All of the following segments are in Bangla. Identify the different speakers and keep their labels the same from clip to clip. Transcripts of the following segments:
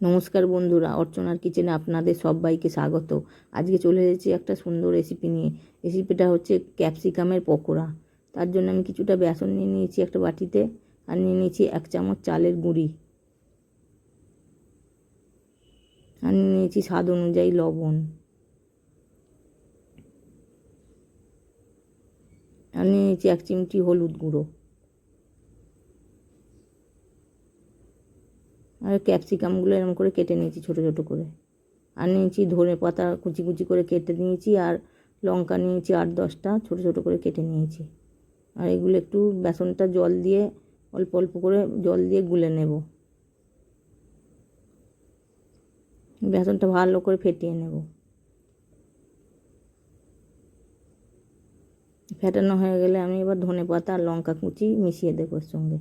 Speaker 1: নমস্কার বন্ধুরা, অর্চনার কিচেনে আপনাদের সবাইকে স্বাগত। আজকে চলে এসেছি একটা সুন্দর রেসিপি নিয়ে। রেসিপিটা হচ্ছে ক্যাপসিকামের পকোড়া। তার জন্য আমি কিছুটা বেসন নিয়ে নিয়েছি একটা বাটিতে আর নিয়ে নিয়েছি এক চামচ চালের গুঁড়ি। আর নিয়ে নিয়েছি স্বাদ অনুযায়ী লবণ। আর নিয়ে নিয়েছি এক চিমটি হলুদ গুঁড়ো। আর ক্যাপসিকামগুলো এরকম করে কেটে নিয়েছি ছোটো ছোটো করে। আর নিয়েছি ধনে পাতা কুচি কুচি করে কেটে নিয়েছি আর লঙ্কা নিয়েছি আট দশটা ছোটো ছোটো করে কেটে নিয়েছি। আর এগুলো একটু বেসনটা জল দিয়ে অল্প অল্প করে জল দিয়ে গুলে নেব। বেসনটা ভালো করে ফেটিয়ে নেব। ফেটানো হয়ে গেলে আমি এবার ধনে পাতা আর লঙ্কা কুচি মিশিয়ে দেবো সঙ্গে।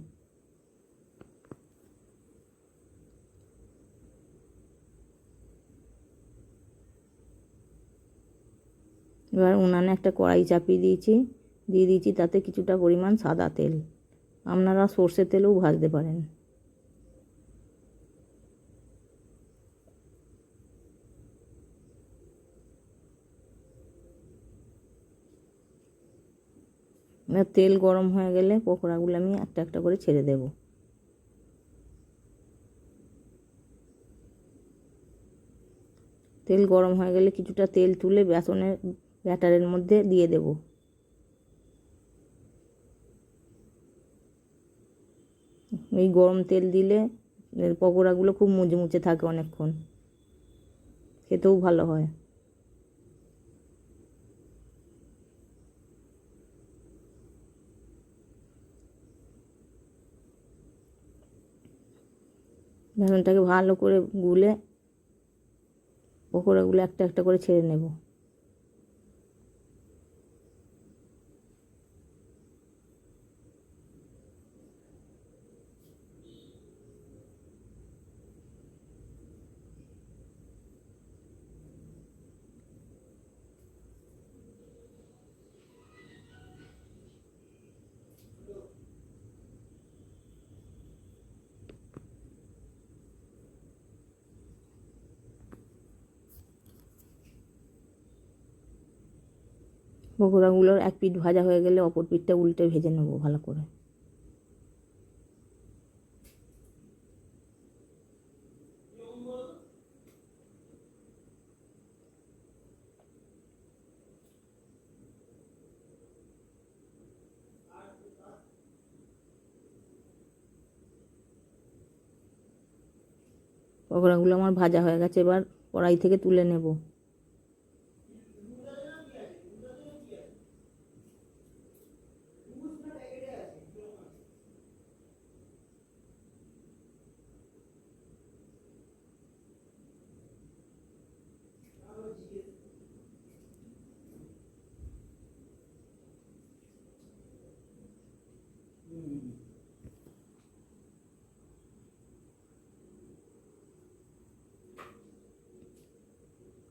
Speaker 1: এবার উনানে একটা কড়াই চাপিয়ে দিয়েছি। দিয়ে দিয়েছি তাতে কিছুটা পরিমাণ সাদা তেল। আপনারা সর্ষে তেলেও ভাজতে পারেন। তেল গরম হয়ে গেলে পকোড়াগুলো আমি একটা একটা করে ছেড়ে দেব। তেল গরম হয়ে গেলে কিছুটা তেল তুলে বেসনের ব্যাটারের মধ্যে দিয়ে দেব। এই গরম তেল দিলে পকোড়াগুলো খুব মুচমুচে থাকে অনেকক্ষণ। খেতেও ভালো হয়। বেসনটাকে ভালো করে গুলে পকোড়াগুলো একটা একটা করে ছেড়ে নেব। পকোড়াগুলোর এক পিঠ ভাজা হয়ে গেলে অপর পিঠটা উল্টে ভেজে নেব ভালো করে। পকোড়াগুলো আমার ভাজা হয়ে গেছে, এবার কড়াই থেকে তুলে নেব।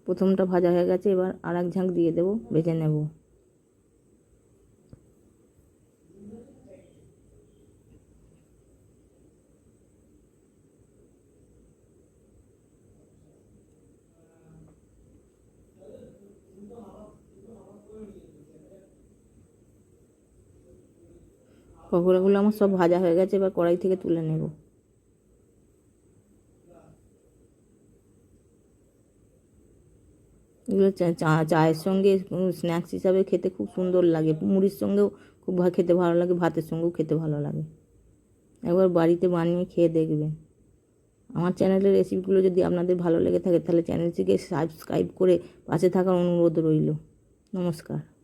Speaker 1: প্রথমটা ভাজা হয়ে গেছে, এবার আর এক ঝাঁক দিয়ে দেবো, ভেজে নেব। পকোড়াগুলো আমার সব ভাজা হয়ে গেছে, এবার কড়াই থেকে তুলে নেব। এগুলো চা চায়ের সঙ্গে স্ন্যাক্স হিসাবে খেতে খুব সুন্দর লাগে। মুড়ির সঙ্গেও খুব খেতে ভালো লাগে, ভাতের সঙ্গেও খেতে ভালো লাগে। একবার বাড়িতে বানিয়ে খেয়ে দেখবেন। আমার চ্যানেলের রেসিপিগুলো যদি আপনাদের ভালো লেগে থাকে, তাহলে চ্যানেলটিকে সাবস্ক্রাইব করে পাশে থাকার অনুরোধ রইল। নমস্কার।